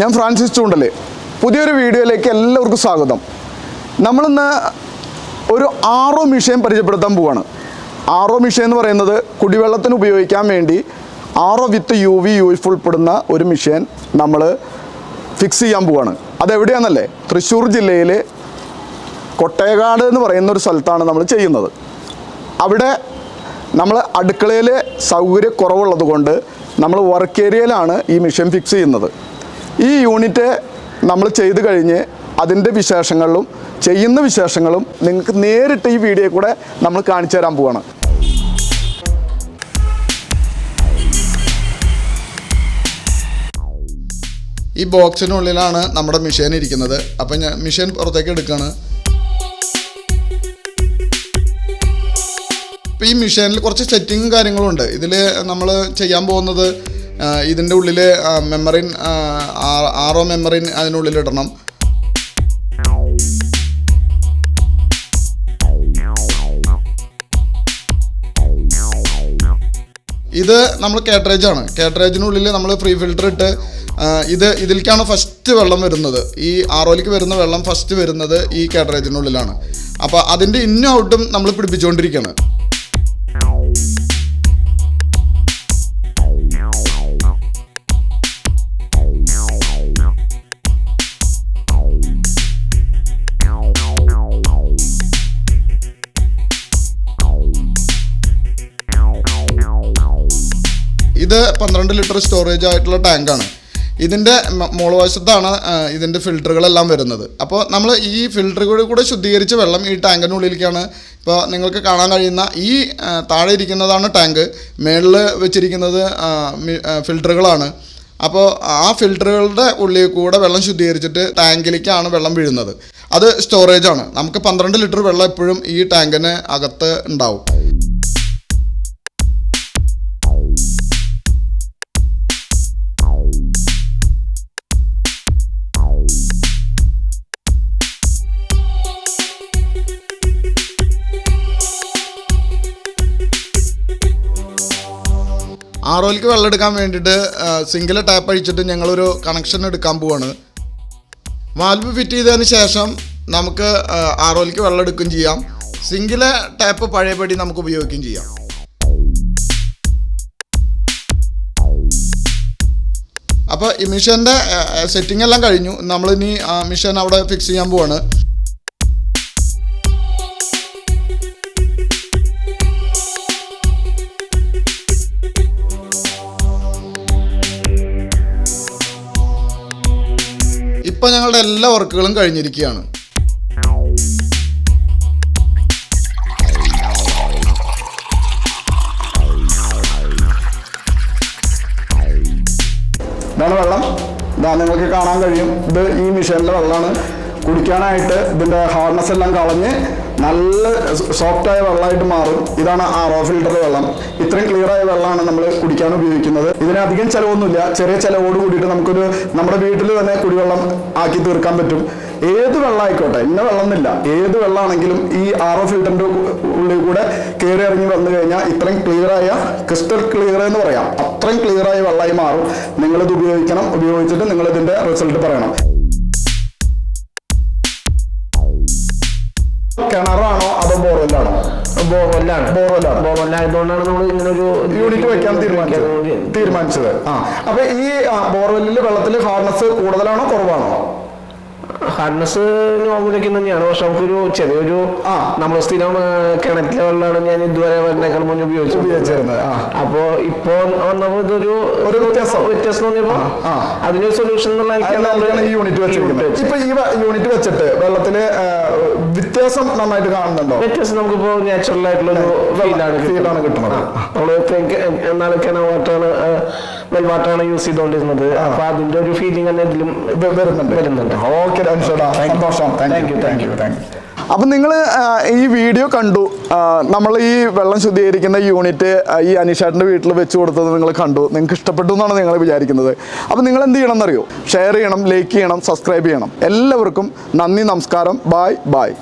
ഞാൻ ഫ്രാൻസിസ് ചൂണ്ടൽ പുതിയൊരു വീഡിയോയിലേക്ക് എല്ലാവർക്കും സ്വാഗതം. നമ്മളിന്ന് ഒരു ആറോ മിഷയം പരിചയപ്പെടുത്താൻ പോവാണ്. ആറോ മിഷൻ എന്ന് പറയുന്നത് കുടിവെള്ളത്തിന് ഉപയോഗിക്കാൻ വേണ്ടി ആറോ വിത്ത് യു വി യു ഉൾപ്പെടുന്ന ഒരു മിഷൻ നമ്മൾ ഫിക്സ് ചെയ്യാൻ പോവാണ്. അതെവിടെയാണെന്നല്ലേ തൃശ്ശൂർ ജില്ലയിലെ കൊട്ടേകാട് എന്ന് പറയുന്ന ഒരു സ്ഥലത്താണ് നമ്മൾ ചെയ്യുന്നത്. അവിടെ നമ്മൾ അടുക്കളയിൽ സൗകര്യക്കുറവുള്ളത് കൊണ്ട് നമ്മൾ വർക്ക് ഏരിയയിലാണ് ഈ മിഷൻ ഫിക്സ് ചെയ്യുന്നത്. ഈ യൂണിറ്റ് നമ്മൾ ചെയ്തു കഴിഞ്ഞ് അതിന്റെ വിശേഷങ്ങളിലും ചെയ്യുന്ന വിശേഷങ്ങളും നിങ്ങൾക്ക് നേരിട്ട് ഈ വീഡിയോ കൂടെ നമ്മൾ കാണിച്ചു തരാൻ പോവാണ്. ഈ ബോക്സിനുള്ളിലാണ് നമ്മുടെ മിഷീൻ ഇരിക്കുന്നത്. അപ്പം ഞാൻ മിഷൻ പുറത്തേക്ക് എടുക്കുകയാണ് ഇപ്പം ഈ മിഷനിൽ കുറച്ച് സെറ്റിങ്ങും കാര്യങ്ങളും ഉണ്ട്. ഇതിൽ നമ്മൾ ചെയ്യാൻ പോകുന്നത് ഇതിന്റെ ഉള്ളിൽ മെമ്മറിൻ ആറോ മെമ്മറിൻ അതിനുള്ളിൽ ഇടണം. ഇത് നമ്മൾ കാറ്ററേജ് ആണ്. കാറ്ററേജിനുള്ളിൽ നമ്മൾ ഫ്രീ ഫിൽറ്റർ ഇട്ട് ഇത് ഇതിലേക്കാണ് ഫസ്റ്റ് വെള്ളം വരുന്നത്. ഈ ആറോയിലേക്ക് വരുന്ന വെള്ളം ഫസ്റ്റ് വരുന്നത് ഈ കാറ്ററേജിനുള്ളിലാണ് അപ്പോൾ അതിന്റെ ഇന്നും ഔട്ടും നമ്മൾ പിടിപ്പിച്ചുകൊണ്ടിരിക്കുകയാണ് ഇത് പന്ത്രണ്ട് ലിറ്റർ സ്റ്റോറേജ് ആയിട്ടുള്ള ടാങ്കാണ് ഇതിന്റെ മോളവശത്താണ് ഇതിന്റെ ഫിൽറ്ററുകളെല്ലാം വരുന്നത്. അപ്പോൾ നമ്മൾ ഈ ഫിൽറ്ററുകൾ കൂടെ ശുദ്ധീകരിച്ച വെള്ളം ഈ ടാങ്കിനുള്ളിലേക്കാണ് ഇപ്പോൾ നിങ്ങൾക്ക് കാണാൻ കഴിയുന്ന ഈ താഴെ ഇരിക്കുന്നതാണ് ടാങ്ക് മേളിൽ വെച്ചിരിക്കുന്നത് ഫിൽറ്ററുകളാണ് അപ്പോൾ ആ ഫിൽറ്ററുകളുടെ ഉള്ളിൽ കൂടെ വെള്ളം ശുദ്ധീകരിച്ചിട്ട് ടാങ്കിലേക്കാണ് വെള്ളം വീഴുന്നത്. അത് സ്റ്റോറേജാണ് നമുക്ക് പന്ത്രണ്ട് ലിറ്റർ വെള്ളം എപ്പോഴും ഈ ടാങ്കിന് അകത്ത് ഉണ്ടാവും. ആറോയിലേക്ക് വെള്ളം എടുക്കാൻ വേണ്ടിയിട്ട് സിംഗിൾ ടാപ്പ് അഴിച്ചിട്ട് ഞങ്ങളൊരു കണക്ഷൻ എടുക്കാൻ പോവാണ്. വാൽവ് ഫിറ്റ് ചെയ്തതിന് ശേഷം നമുക്ക് ആറോയിലേക്ക് വെള്ളം എടുക്കുകയും ചെയ്യാം. സിംഗിൾ ടാപ്പ് പഴയപടി നമുക്ക് ഉപയോഗിക്കുകയും ചെയ്യാം. അപ്പോൾ ഈ മിഷന്റെ സെറ്റിംഗ് എല്ലാം കഴിഞ്ഞു. നമ്മളിനി മിഷൻ അവിടെ ഫിക്സ് ചെയ്യാൻ പോവാണ്. ഇപ്പം ഞങ്ങളുടെ എല്ലാ വർക്കുകളും കഴിഞ്ഞിരിക്കുകയാണ്. ഇതാണ് വെള്ളം. ഇതാ നിങ്ങൾക്ക് കാണാൻ കഴിയും. ഇത് ഈ മിഷനിലെ വെള്ളമാണ്. കുടിക്കാനായിട്ട് ഇതിന്റെ ഹാർഡ്നെസ് എല്ലാം കളഞ്ഞ് നല്ല സോഫ്റ്റായ വെള്ളമായിട്ട് മാറും. ഇതാണ് ആറോ ഫിൽട്ടർ വെള്ളം. ഇത്രയും ആയ വെള്ളമാണ് നമ്മൾ കുടിക്കാൻ ഉപയോഗിക്കുന്നത്. ഇതിനധികം ചിലവൊന്നുമില്ല. ചെറിയ ചിലവോട് കൂടിയിട്ട് നമുക്കൊരു നമ്മുടെ വീട്ടിൽ തന്നെ കുടിവെള്ളം ആക്കി തീർക്കാൻ പറ്റും. ഏത് വെള്ളം ആയിക്കോട്ടെ ഇന്ന വെള്ളം എന്നില്ല ഏത് വെള്ളമാണെങ്കിലും ഈ ആറോ ഫിൽറ്ററിന്റെ ഉള്ളിൽ കൂടെ കയറി ഇറങ്ങി വന്നു കഴിഞ്ഞാൽ ഇത്രയും ക്ലിയർ ആയ ക്രിസ്റ്റൽ ക്ലിയർ എന്ന് പറയാം. അത്രയും ക്ലിയർ ആയ വെള്ളമായി മാറും. നിങ്ങളിത് ഉപയോഗിക്കണം. ഉപയോഗിച്ചിട്ട് നിങ്ങൾ ഇതിന്റെ റിസൾട്ട് പറയണം. കിണറാണോ അതോ ബോർവെല്ലാണോ? ബോർവെല്ലാണ്. ബോർവെല്ലാണ്. ബോർവെല്ലായതുകൊണ്ടാണ് നമ്മൾ ഇങ്ങനെ ഒരു യൂണിറ്റ് വെക്കാൻ തീരുമാനിച്ചത്. തീരുമാനിച്ചത്. ആ. അപ്പൊ ഈ ബോർവെല്ലിൽ വെള്ളത്തിൽ ഹാർഡ്നെസ് കൂടുതലാണോ കുറവാണോ? ഹാർഡ്നെസ് നോർമലൊക്കെ തന്നെയാണ് പക്ഷെ നമുക്കൊരു ചെറിയൊരു. നമ്മൾ സ്ഥിരം കിണറ്റിലെ വെള്ളമാണ് ഞാൻ ഇതുവരെ വരുന്നേക്കാൾ മുന്നേ ഉപയോഗിച്ചത് ഉപയോഗിച്ചിരുന്നത് അപ്പോ ഇപ്പോ വന്നപ്പോ ഇതൊരു ഒരു വ്യത്യാസം. വ്യത്യാസം തോന്നിയപ്പോ. അതിനൊരു സൊല്യൂഷൻ എന്നുള്ള ഈ യൂണിറ്റ് വെച്ചിരിക്കുന്നത്. ഇപ്പൊ ഈ യൂണിറ്റ് വെച്ചിട്ട് വെള്ളത്തിൽ വ്യത്യാസം നന്നായിട്ട് കാണുന്നുണ്ടോ വ്യത്യാസം നമുക്കിപ്പോ നാച്ചുറൽ ആയിട്ടുള്ള ഒരു ഫീലാണ് Feel ആണ് കിട്ടുന്നത്. നമ്മൾ എന്നാലും കിണർ വാട്ടറാണ് യൂസ് ചെയ്തുകൊണ്ടിരുന്നത് അപ്പൊ അതിന്റെ ഒരു ഫീലിംഗ് തന്നെ ഇതിലും വരുന്നുണ്ട്. വരുന്നുണ്ട്. ഓക്കെ സന്തോഷം. Thank you thank you thank you അപ്പം നിങ്ങൾ ഈ വീഡിയോ കണ്ടു. നമ്മൾ ഈ വെള്ളം ശുദ്ധീകരിക്കുന്ന യൂണിറ്റ് ഈ അനീഷാട്ടിന്റെ വീട്ടിൽ വെച്ച് കൊടുത്തത് നിങ്ങൾ കണ്ടു. നിങ്ങൾക്ക് ഇഷ്ടപ്പെട്ടു എന്നാണ് നിങ്ങൾ വിചാരിക്കുന്നത്. അപ്പം നിങ്ങൾ എന്ത് ചെയ്യണം എന്നറിയോ ഷെയർ ചെയ്യണം ലൈക്ക് ചെയ്യണം സബ്സ്ക്രൈബ് ചെയ്യണം. എല്ലാവർക്കും നന്ദി നമസ്കാരം. Bye bye